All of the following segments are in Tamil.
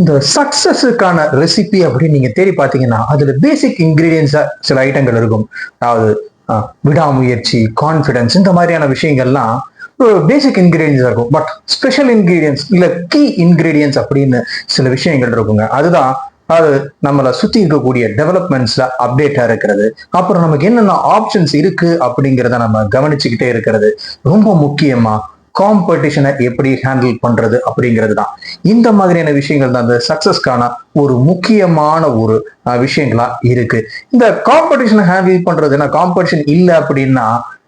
இந்த சக்சஸுக்கான ரெசிபி அப்படின்னு நீங்க தேடி பார்த்தீங்கன்னா அதுல பேசிக் இன்கிரீடியன்ஸா சில ஐட்டங்கள் இருக்கும். அதாவது விடாமுயற்சி கான்ஃபிடன்ஸ் இந்த மாதிரியான விஷயங்கள்லாம் பேசிக் இன்க்ரீடியன்ஸ் இருக்கும். பட் ஸ்பெஷல் இன்கிரீடியன்ஸ் இல்லை கீ இன்கிரீடியன்ஸ் அப்படின்னு சில விஷயங்கள் இருக்குங்க. அதுதான் அது நம்மளை சுற்றி இருக்கக்கூடிய டெவலப்மெண்ட்ஸில் அப்டேட்டாக இருக்கிறது. அப்புறம் நமக்கு என்னென்ன ஆப்ஷன்ஸ் இருக்குது அப்படிங்கிறத நம்ம கவனிச்சுக்கிட்டே இருக்கிறது. ரொம்ப முக்கியமாக காம்படிஷனை எப்படி ஹேண்டில் பண்றது அப்படிங்கிறது தான் இந்த மாதிரியான விஷயங்கள் தான் அந்த சக்சஸ்க்கான ஒரு முக்கியமான ஒரு விஷயங்களா இருக்கு. இந்த காம்படிஷனை ஹேண்டில் பண்றதுன்னா காம்படிஷன் இல்லை அப்படின்னா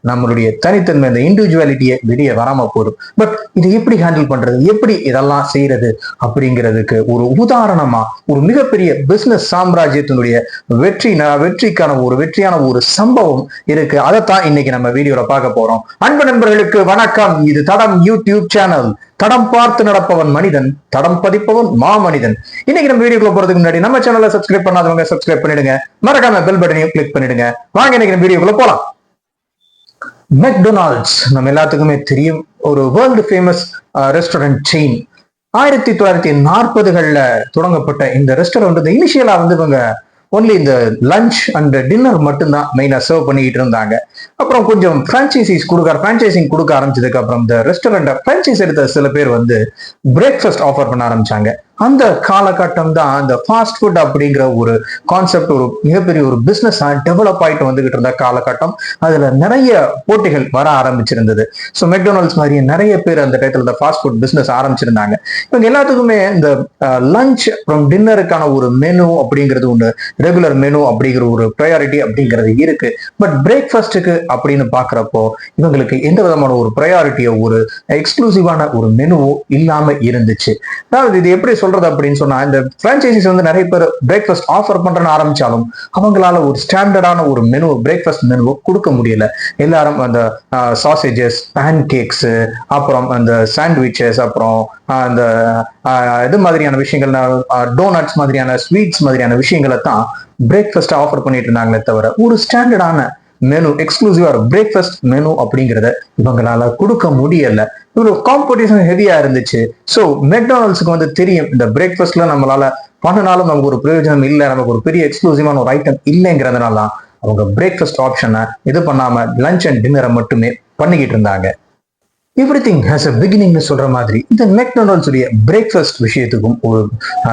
நம்மளுடைய தனித்தன்மை அந்த இண்டிவிஜுவாலிட்டியை வெளியே வராம போதும். பட் இதை எப்படி ஹேண்டில் பண்றது? எப்படி இதெல்லாம் செய்யறது? அப்படிங்கிறதுக்கு ஒரு உதாரணமா ஒரு மிகப்பெரிய பிசினஸ் சாம்ராஜ்யத்தினுடைய வெற்றி வெற்றிக்கான ஒரு வெற்றியான ஒரு சம்பவம் இருக்கு. அதைத்தான் இன்னைக்கு நம்ம வீடியோல பார்க்க போறோம். அன்பு நண்பர்களுக்கு வணக்கம். இது தடம் யூடியூப் சேனல் தடம் பார்த்து நடப்பவன் மனிதன் தடம் பதிப்பவன் மாமனிதன். இன்னைக்கு நம்ம வீடியோக்குள்ள போறதுக்கு முன்னாடி நம்ம சேனலை சப்ஸ்கிரைப் பண்ணாதவங்க சப்ஸ்கிரைப் பண்ணிடுங்க. மறக்காம பெல் பட்டனையும் கிளிக் பண்ணிடுங்க. வாங்க இன்னைக்கு நம்ம வீடியோக்குள்ள போலாம். மெக்டொனால்ட்ஸ் நம்ம எல்லாத்துக்குமே தெரியும் ஒரு வேர்ல்டு ஃபேமஸ் ரெஸ்டாரண்ட் செயின் ஆயிரத்தி தொள்ளாயிரத்தி நாற்பதுகளில் தொடங்கப்பட்ட இந்த ரெஸ்டாரண்ட் வந்து இனிஷியலாக வந்து இவங்க ஒன்லி இந்த லஞ்ச் அண்ட் டின்னர் மட்டும்தான் மெயினாக சர்வ் பண்ணிக்கிட்டு இருந்தாங்க. அப்புறம் கொஞ்சம் ஃப்ரான்ச்சைசிஸ் கொடுக்க ஃப்ரான்ச்சைசிங் கொடுக்க ஆரம்பிச்சதுக்கு அப்புறம் இந்த ரெஸ்டாரண்ட்டை ஃப்ரான்ச்சைஸ் எடுத்த சில பேர் வந்து பிரேக்ஃபாஸ்ட் ஆஃபர் பண்ண ஆரம்பிச்சாங்க. அந்த காலகட்டம் தான் அந்த ஃபாஸ்ட் ஃபுட் அப்படிங்கிற ஒரு கான்செப்ட் ஒரு மிகப்பெரிய ஒரு பிசினஸ் டெவலப் ஆயிட்டு வந்துகிட்டு இருந்த காலகட்டம். அதுல நிறைய போட்டிகள் வர ஆரம்பிச்சிருந்தது. ஸோ மெக்டொனால்ட்ஸ் மாதிரியே நிறைய பேர் அந்த டயத்தில் இந்த ஃபாஸ்ட் ஃபுட் பிசினஸ் ஆரம்பிச்சிருந்தாங்க. இவங்க எல்லாத்துக்குமே இந்த லஞ்ச் அப்புறம் டின்னருக்கான ஒரு மெனு அப்படிங்கிறது ஒன்று ரெகுலர் மெனு அப்படிங்கிற ஒரு ப்ரையாரிட்டி அப்படிங்கிறது இருக்கு. பட் பிரேக்ஃபாஸ்ட்டுக்கு அப்படின்னு பார்க்குறப்போ இவங்களுக்கு எந்த விதமான ஒரு ப்ரையாரிட்டியோ ஒரு எக்ஸ்க்ளூசிவான ஒரு மெனுவோ இல்லாம இருந்துச்சு. அதாவது இது எப்படி சொல்றது அப்படின்னு சொன்னா இந்த பிரான்ச்சைசிஸ் வந்து நிறைய பேர் பிரேக்ஃபாஸ்ட் ஆஃபர் பண்றேன்னு ஆரம்பிச்சாலும் அவங்களால ஒரு ஸ்டாண்டர்டான ஒரு மெனு பிரேக்ஃபாஸ்ட் மெனுவை கொடுக்க முடியல. எல்லாரும் அந்த சாசேஜஸ் பேன் கேக்ஸ் அப்புறம் அந்த சாண்ட்விச்சஸ் அப்புறம் அந்த இது மாதிரியான விஷயங்கள் டோனட்ஸ் மாதிரியான ஸ்வீட்ஸ் மாதிரியான விஷயங்களை தான் பிரேக்ஃபாஸ்ட் ஆஃபர் பண்ணிட்டு இருந்தாங்களே தவிர ஒரு ஸ்டாண்டர்டான மெனு எக்ஸ்க்ளூசிவா பிரேக்ஃபாஸ்ட் மெனு அப்படிங்கிறத இவங்களால கொடுக்க முடியல. இவ்வளவு காம்படிஷன் ஹெவியா இருந்துச்சு. ஸோ மெக்டானல்ஸுக்கு வந்து தெரியும் இந்த பிரேக்ஃபாஸ்ட்ல நம்மளால பண்ணனாலும் நமக்கு ஒரு பிரயோஜனம் இல்லை நமக்கு ஒரு பெரிய எக்ஸ்க்ளூசிவான ஒரு ஐட்டம் இல்லைங்கிறதுனால அவங்க பிரேக்ஃபாஸ்ட் ஆப்ஷனை இது பண்ணாம லஞ்ச் அண்ட் டின்னரை மட்டுமே பண்ணிக்கிட்டு இருந்தாங்க. எவ்ரி திங் ஹேஸ் அ பிகினிங்னு சொல்ற மாதிரி இந்த மெக்டொனால்ட்ஸ் உடைய பிரேக்ஃபாஸ்ட் விஷயத்துக்கும் ஒரு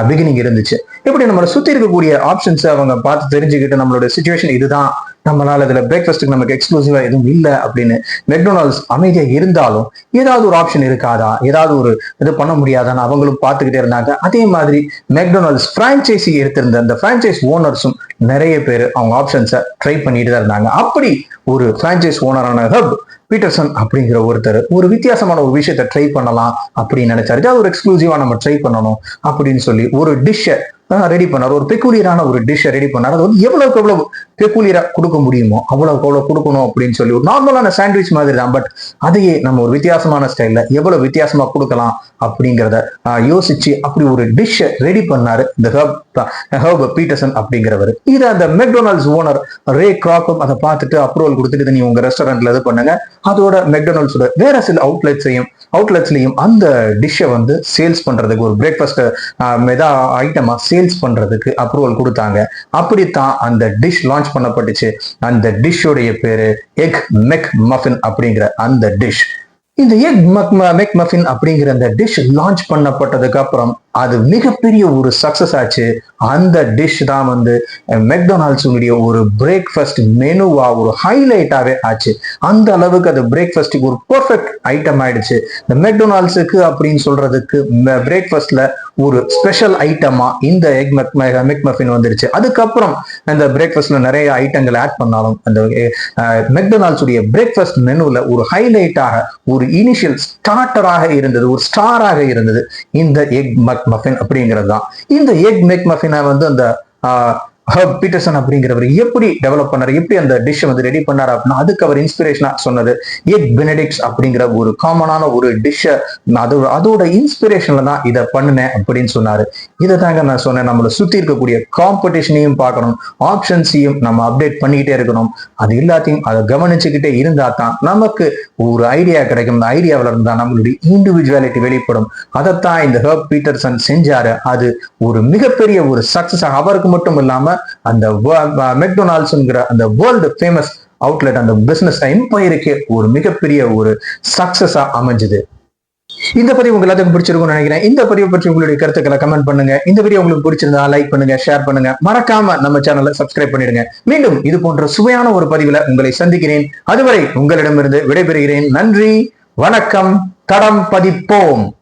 பிகினிங் இருந்துச்சு. எப்படி நம்மளை சுத்தி இருக்கக்கூடிய ஆப்ஷன்ஸ் அவங்க பார்த்து தெரிஞ்சுக்கிட்டு நம்மளோட சுச்சுவேஷன் இதுதான் நம்மளால இதுல பிரேக்ஃபாஸ்ட்டுக்கு நமக்கு எக்ஸ்க்ளூசிவா எதுவும் இல்லை அப்படின்னு மெக்டொனால்ட்ஸ் அமைதியா இருந்தாலும் ஏதாவது ஒரு ஆப்ஷன் இருக்காதா? ஏதாவது ஒரு இது பண்ண முடியாதான்னு அவங்களும் பார்த்துக்கிட்டே இருந்தாங்க. அதே மாதிரி மெக்டொனால்ட்ஸ் பிரான்ச்சைசி எடுத்திருந்த அந்த பிரான்ச்சைஸ் ஓனர்ஸும் நிறைய பேர் அவங்க ஆப்ஷன்ஸை ட்ரை பண்ணிட்டு தான் இருந்தாங்க. அப்படி ஒரு பிரான்ச்சைஸ் ஓனரான ஹப் பீட்டர்சன் அப்படிங்கிற ஒருத்தர் ஒரு வித்தியாசமான ஒரு விஷயத்தை ட்ரை பண்ணலாம் அப்படின்னு நினைச்சாரு. அது ஒரு எக்ஸ்க்ளூசிவா நம்ம ட்ரை பண்ணணும் அப்படின்னு சொல்லி ஒரு டிஷ்ஷை ரெடி பண்ணார். ஒரு பெக்குலியரான ஒரு டிஷ்ஷை ரெடி பண்ணார். அது வந்து எவ்வளவுக்கு எவ்வளவு பெக்குலியரா கொடுக்க முடியுமோ அவ்வளவுக்கு எவ்வளவு கொடுக்கணும் அப்படின்னு சொல்லி ஒரு நார்மலான சாண்ட்விச் மாதிரி தான் பட் அதையே நம்ம ஒரு வித்தியாசமான ஸ்டைல்ல எவ்வளவு வித்தியாசமா கொடுக்கலாம் அப்படிங்கிறத யோசிச்சு அப்படி ஒரு டிஷ்ஷை ரெடி பண்ணாரு. இந்த ஹர்ப் ஹர்ப் பீட்டர்சன் அப்படிங்கிறவர். இது அந்த மெக்டொனால்ட்ஸ் ஓனர் ரே கிராக்கும் அதை பார்த்துட்டு அப்ரூவல் கொடுத்துட்டு இதை நீ உங்க ரெஸ்டாரண்ட்ல இது பண்ணுங்க. அதோட மெக்டொனால்ட்ஸோட வேற சில அவுட்லெட்ஸையும் அவுட்லெட்ஸ்லையும் அந்த டிஷ்ஷை வந்து சேல்ஸ் பண்றதுக்கு ஒரு பிரேக்ஃபாஸ்ட் மெதா ஐட்டமா சேல்ஸ் பண்றதுக்கு அப்ரூவல் கொடுத்தாங்க. அப்படித்தான் அந்த டிஷ் லான்ச் பண்ணப்பட்டுச்சு. அந்த டிஷ்ஷோடைய பேரு எக் மெக் மஃபின் அப்படிங்கிற அந்த டிஷ் இந்த எக் மக் மெக் மஃபின் அப்படிங்கிற அந்த டிஷ் லான்ச் பண்ணப்பட்டதுக்கு அப்புறம் அது மிகப்பெரிய ஒரு சக்சஸ் ஆச்சு. அந்த டிஷ் தான் வந்து மெக்டொனால்ட்ஸுடைய ஒரு பிரேக்ஃபாஸ்ட் மெனுவா ஒரு ஹைலைட்டாவே ஆச்சு. அந்த அளவுக்கு அது பிரேக்ஃபாஸ்ட்டுக்கு ஒரு பெர்ஃபெக்ட் ஐட்டம் ஆயிடுச்சு. இந்த மெக்டொனால்ட்ஸுக்கு அப்படின்னு சொல்றதுக்கு பிரேக்ஃபாஸ்ட்ல ஒரு ஸ்பெஷல் ஐட்டமா இந்த எக் மெக் மெக் மஃபின் வந்துருச்சு. அதுக்கப்புறம் அந்த பிரேக்ஃபாஸ்ட்ல நிறைய ஐட்டங்கள் ஆட் பண்ணாலும் அந்த மெக்டொனால்ட்ஸ் உடைய பிரேக்ஃபாஸ்ட் மெனுவில் ஒரு ஹைலைட்டாக ஒரு இனிஷியல் ஸ்டார்டராக இருந்தது ஒரு ஸ்டாராக இருந்தது. இந்த எக் மக் மஃபின் அப்படிங்கிறது தான் இந்த எக் மேக் மஃபினை வந்து அந்த ஹர்ப் பீட்டர்சன் அப்படிங்கிறவர் எப்படி டெவலப் பண்ணார்? எப்படி அந்த டிஷ் வந்து ரெடி பண்ணார் அப்படின்னா அதுக்கு அவர் இன்ஸ்பிரேஷனா சொன்னது எக் பெனடிக்ஸ் அப்படிங்கிற ஒரு காமனான ஒரு டிஷ்ஷை அதோட அதோட இன்ஸ்பிரேஷன்ல தான் இதை பண்ணினேன் அப்படின்னு சொன்னாரு. இதை தாங்க நான் சொன்னேன் நம்மளை சுத்தி இருக்கக்கூடிய காம்படிஷனையும் பார்க்கணும் ஆப்ஷன்ஸையும் நம்ம அப்டேட் பண்ணிக்கிட்டே இருக்கணும். அது எல்லாத்தையும் அதை கவனிச்சுக்கிட்டே இருந்தா தான் நமக்கு ஒரு ஐடியா கிடைக்கும். அந்த ஐடியாவில இருந்தா நம்மளுடைய இண்டிவிஜுவாலிட்டி வெளிப்படும். அதைத்தான் இந்த ஹர்ப் பீட்டர்சன் செஞ்சாரு. அது ஒரு மிகப்பெரிய ஒரு சக்சஸ் அவருக்கு மட்டும் இல்லாம அந்த மெக்டொனால்ட்ஸ்ங்கிற அந்த வேர்ல்டு ஃபேமஸ் அவுட்லெட் அந்த பிசினஸ் எம்பையருக்கு ஒரு மிகப்பெரிய ஒரு சக்சஸா அமைஞ்சுது. இந்த பதிவு உங்க எல்லாத்துக்கும் பிடிச்சிருக்கும்னு நினைக்கிறேன். இந்த பதிவை பற்றி உங்களுடைய கருத்துக்களை கமெண்ட் பண்ணுங்க. இந்த வீடியோ உங்களுக்கு பிடிச்சிருந்தா லைக் பண்ணுங்க ஷேர் பண்ணுங்க. மறக்காம நம்ம சேனலை சப்ஸ்கிரைப் பண்ணிடுங்க. மீண்டும் இது போன்ற சுவையான ஒரு பதிவுல உங்களை சந்திக்கிறேன். அதுவரை உங்களிடமிருந்து விடைபெறுகிறேன். நன்றி வணக்கம் தடம் பதிப்போம்.